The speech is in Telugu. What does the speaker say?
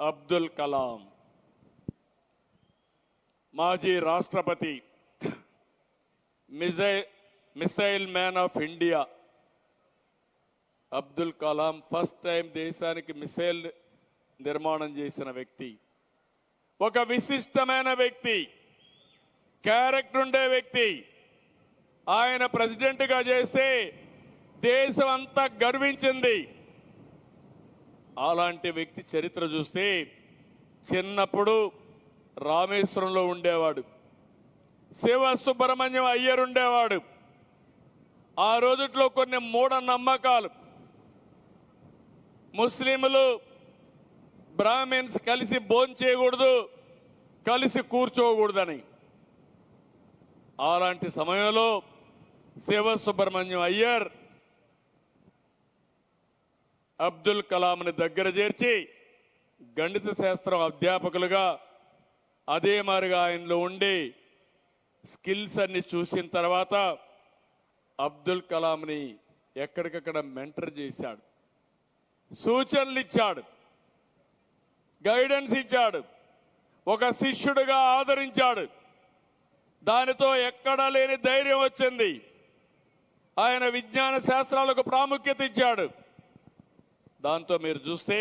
అబ్దుల్ కలాం. మాజీ రాష్ట్రపతి మిజై missile man of India Abdul Kalam first time దేశానికి మిసైల్ నిర్మాణం చేసిన వ్యక్తి. ఒక విశిష్టమైన వ్యక్తి క్యారెక్టర్ ఉండే వ్యక్తి. ఆయన ప్రెసిడెంట్గా చేస్తే దేశం అంతా గర్వించింది. అలాంటి వ్యక్తి చరిత్ర చూస్తే చిన్నప్పుడు రామేశ్వరంలో ఉండేవాడు. శివ సుబ్రహ్మణ్యం అయ్యర్ ఉండేవాడు. ఆ రోజుట్లో కొన్ని మూఢ నమ్మకాలు ముస్లింలు బ్రాహ్మిన్స్ కలిసి భోజనం చేయకూడదు కలిసి కూర్చోకూడదని. అలాంటి సమయంలో శివ సుబ్రహ్మణ్యం అయ్యర్ అబ్దుల్ కలాంని దగ్గర చేర్చి గణిత శాస్త్రం అధ్యాపకులుగా అదే మారిగా ఆయనలో ఉండి స్కిల్స్ అన్ని చూసిన తర్వాత అబ్దుల్ కలాంని ఎక్కడికక్కడ మెంటర్ చేశాడు. సూచనలు ఇచ్చాడు. గైడెన్స్ ఇచ్చాడు. ఒక శిష్యుడిగా ఆదరించాడు. దానితో ఎక్కడా లేని ధైర్యం వచ్చింది. ఆయన విజ్ఞాన శాస్త్రాలకు ప్రాముఖ్యత ఇచ్చాడు. దాంతో మీరు చూస్తే